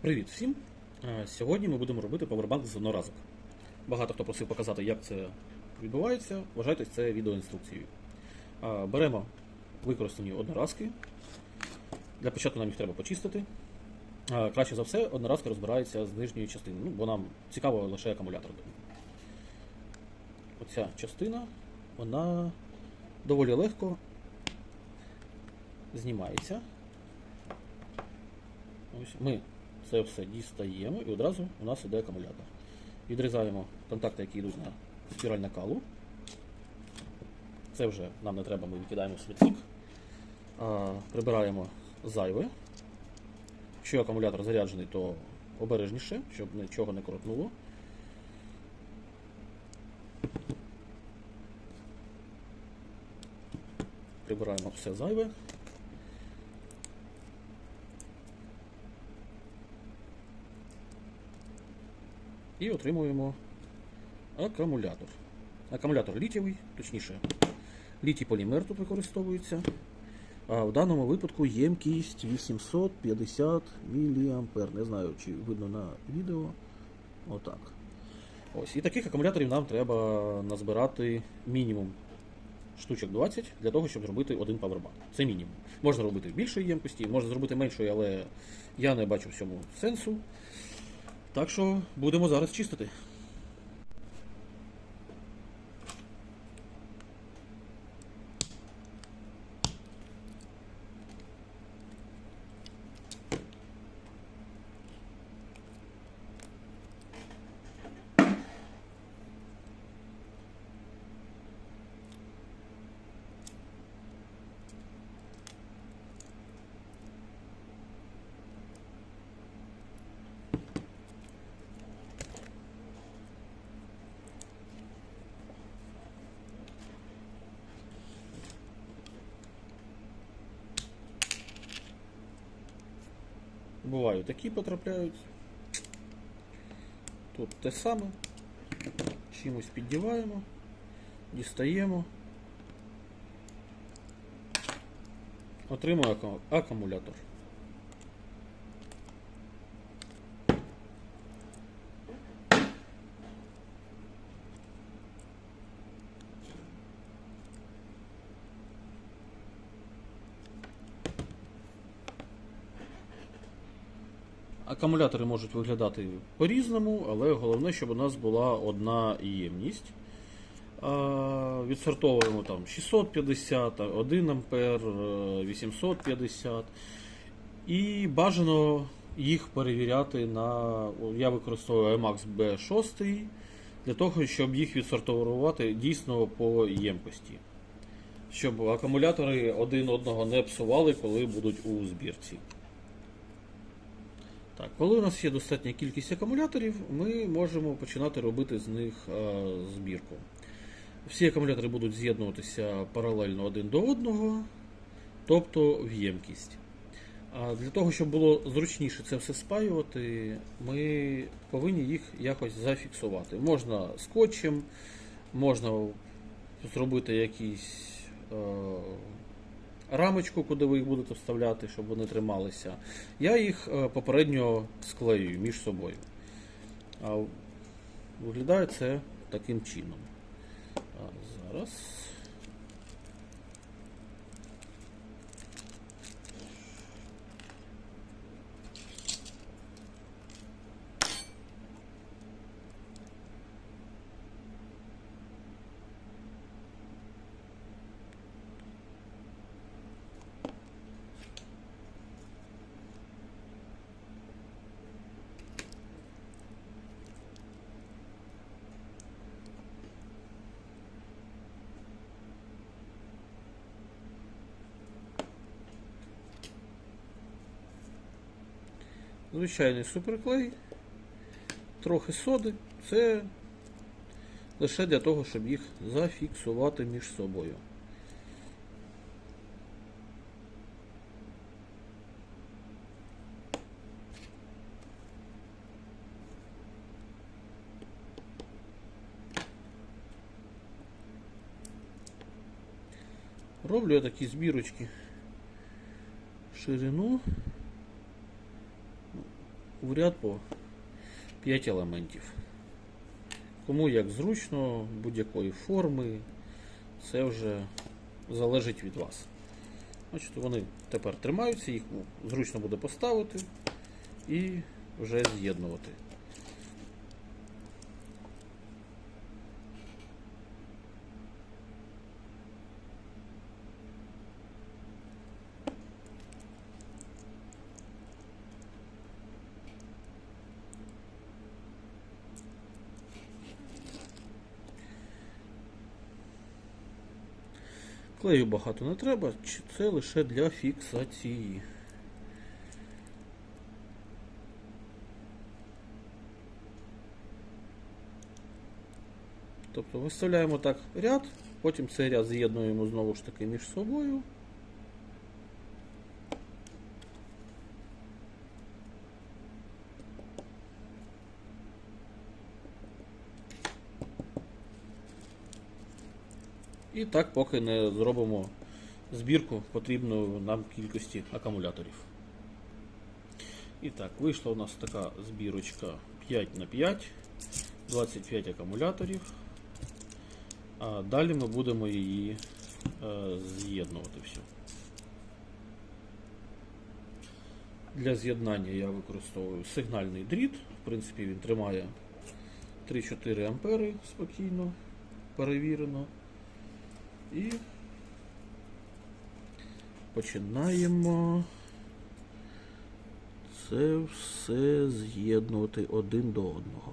Привіт всім! Сьогодні ми будемо робити павербанк з одноразок. Багато хто просив показати, як це відбувається. Вважайте це відеоінструкцією. Беремо використані одноразки. Для початку нам їх треба почистити. Краще за все, одноразка розбирається з нижньої частини, ну, бо нам цікаво лише акумулятор. Оця частина, вона доволі легко знімається. Ось ми це все дістаємо і одразу у нас іде акумулятор. Відрізаємо контакти, які йдуть на спіраль накалу. Це вже нам не треба, ми викидаємо в Прибираємо зайве. Якщо акумулятор заряджений, то обережніше, щоб нічого не коротнуло. Прибираємо все зайве. І отримуємо акумулятор. Акумулятор літієвий, точніше, літій полімер тут використовується. А в даному випадку ємкість 850 мА. Не знаю, чи видно на відео. Отак. Ось. І таких акумуляторів нам треба назбирати мінімум штучок 20 для того, щоб зробити один павербанк. Це мінімум. Можна робити в більшої ємкості, можна зробити меншої, але я не бачу в цьому сенсу. Так що будемо зараз чистити. Бувають такі потрапляють. Тут те саме. Чимось піддіваємо, дістаємо. Отримуємо акумулятор. Акумулятори можуть виглядати по-різному, але головне, щоб у нас була одна ємність. Відсортовуємо там 650, 1 ампер, е, 850. І бажано їх перевіряти на. Я використовую IMAX B6 для того, щоб їх відсортувати дійсно по ємкості. Щоб акумулятори один одного не псували, коли будуть у збірці. Так, коли у нас є достатня кількість акумуляторів, ми можемо починати робити з них е, збірку. Всі акумулятори будуть з'єднуватися паралельно один до одного, тобто в ємкість. А для того, щоб було зручніше це все спаювати, ми повинні їх якось зафіксувати. Можна скотчем, можна зробити якісь. Рамочку, куди ви їх будете вставляти, щоб вони трималися. Я їх е, попередньо склеюю між собою. А виглядає це таким чином. Зараз. Звичайний суперклей, трохи соди. Це лише для того, щоб їх зафіксувати між собою. Роблю я такі збірочки ширину в ряд по 5 елементів. Кому як зручно, будь-якої форми, це вже залежить від вас. Значить, вони тепер тримаються, їх зручно буде поставити і вже з'єднувати. Клею багато не треба, чи це лише для фіксації. Тобто виставляємо так ряд, потім цей ряд з'єднуємо знову ж таки між собою. І так, поки не зробимо збірку потрібної нам кількості акумуляторів. І так, вийшла у нас така збірочка 5 на 5, 25 акумуляторів. А далі ми будемо її е, з'єднувати всю. Для з'єднання я використовую сигнальний дріт. В принципі, він тримає 3-4 ампери спокійно, перевірено. І починаємо це все з'єднувати один до одного.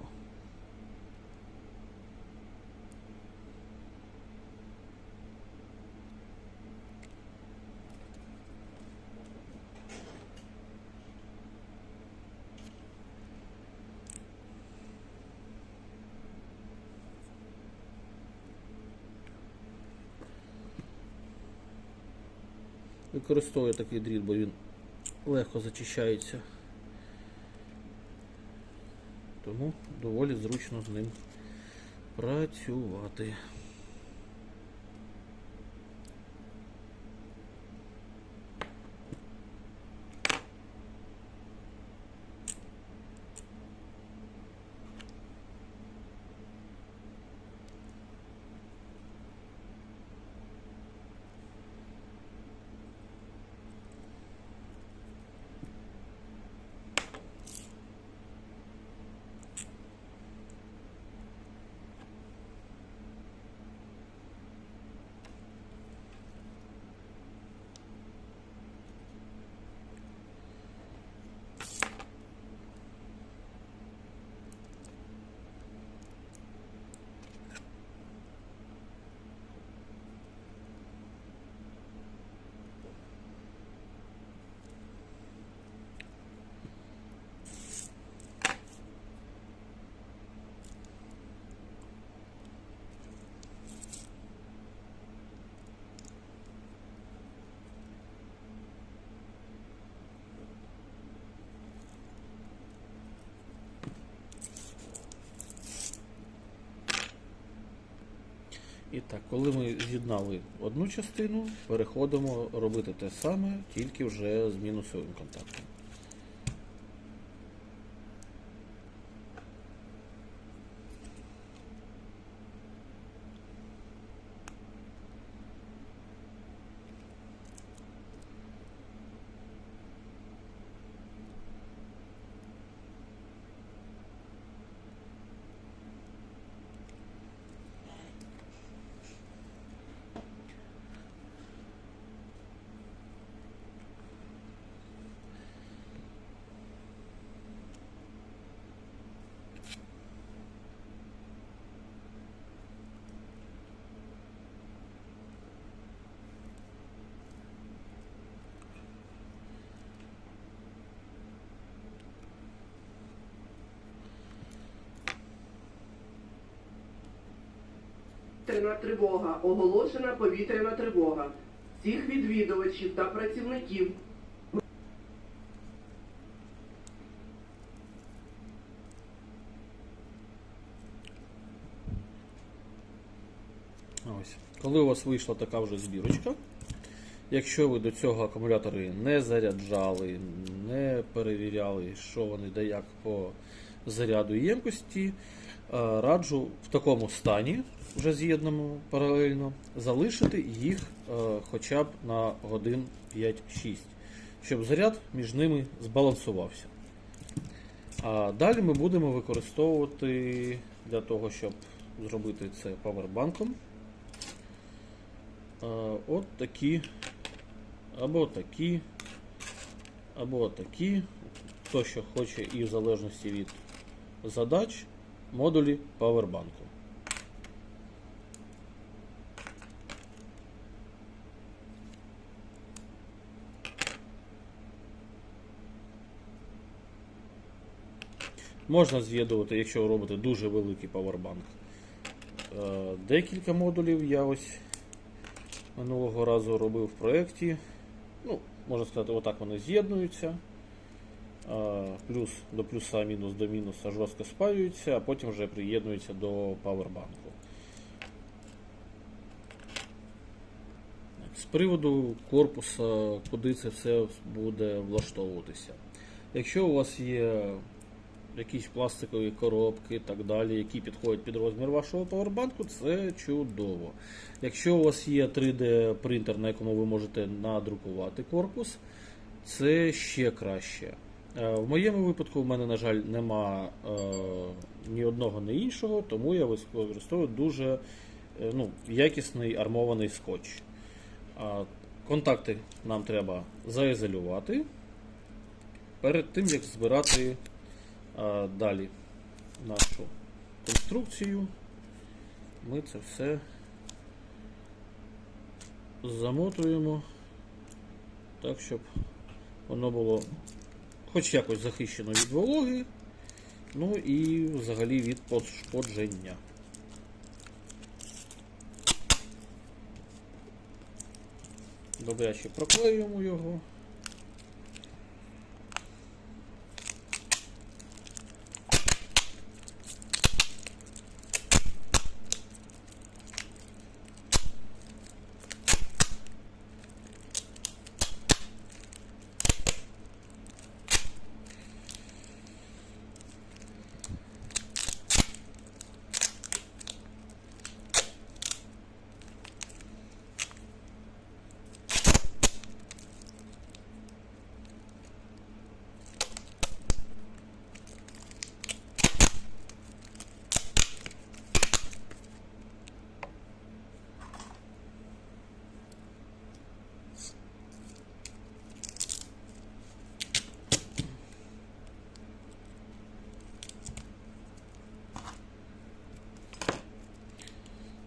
Використовую такий дріт, бо він легко зачищається. Тому доволі зручно з ним працювати. І так, коли ми з'єднали одну частину, переходимо робити те саме, тільки вже з мінусовим контактом. Повітряна тривога. Оголошена повітряна тривога. Всіх відвідувачів та працівників Ось. Коли у вас вийшла така вже збірочка, Якщо ви до цього акумулятори не заряджали, не перевіряли, що вони да як по заряду і ємкості, е, раджу в такому стані, вже з'єднаному паралельно, залишити їх е, хоча б на годин 5-6, щоб заряд між ними збалансувався. А далі ми будемо використовувати для того, щоб зробити це павербанком. е, От такі, або такі, або такі, хто що хоче, і в залежності від задач, модулі павербанку. Можна з'єднувати, якщо ви робите дуже великий павербанк. Е, Декілька модулів я ось минулого разу робив в проєкті. Ну, можна сказати, отак вони з'єднуються. Е, Плюс до плюса, мінус до мінуса жорстко спаюються, а потім вже приєднуються до павербанку. З приводу корпуса, куди це все буде влаштовуватися. Якщо у вас є якісь пластикові коробки і так далі, які підходять під розмір вашого павербанку, це чудово. Якщо у вас є 3D принтер, на якому ви можете надрукувати корпус, це ще краще. Е, В моєму випадку в мене, на жаль, нема е, ні одного, ні іншого, тому я використовую дуже е, ну, якісний армований скотч. А, Контакти нам треба заізолювати перед тим, як збирати далі нашу конструкцію. Ми це все замотуємо так, щоб воно було хоч якось захищено від вологи, ну і взагалі від пошкодження. Добряче проклеюємо його.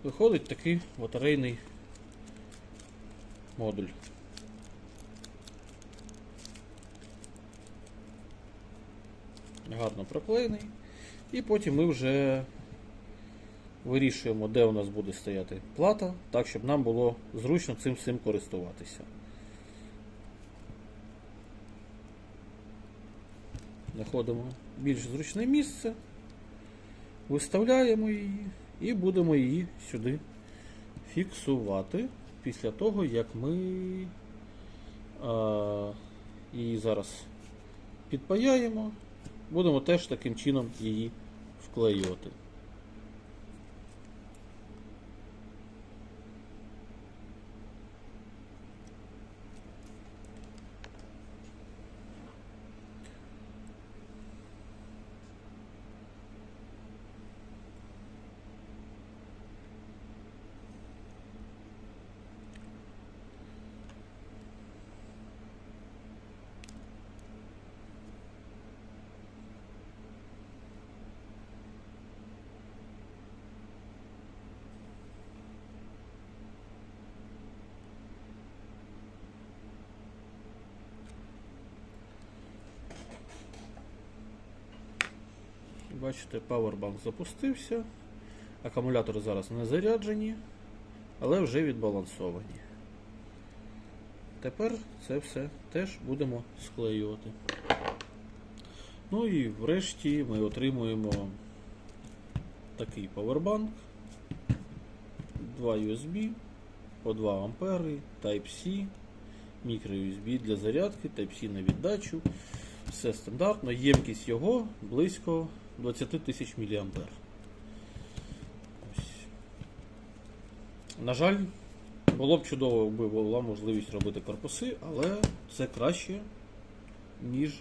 Виходить такий батарейний модуль. Гарно проклеєний. І потім ми вже вирішуємо, де у нас буде стояти плата, так, щоб нам було зручно цим всім користуватися. Знаходимо більш зручне місце, виставляємо її і будемо її сюди фіксувати після того, як ми а, її зараз підпаяємо, будемо теж таким чином її вклеювати. Бачите, павербанк запустився. Акумулятори зараз не заряджені, але вже відбалансовані. Тепер це все теж будемо склеювати. Ну і врешті ми отримуємо такий павербанк, 2 USB, по 2 ампери, Type-C, Micro-USB для зарядки, Type-C на віддачу. Все стандартно. Ємкість його близько 20 тисяч мА. На жаль, було б чудово, якби була можливість робити корпуси, але це краще, ніж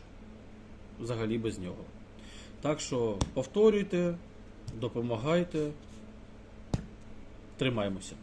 взагалі без нього. Так що повторюйте, допомагайте, тримаємося.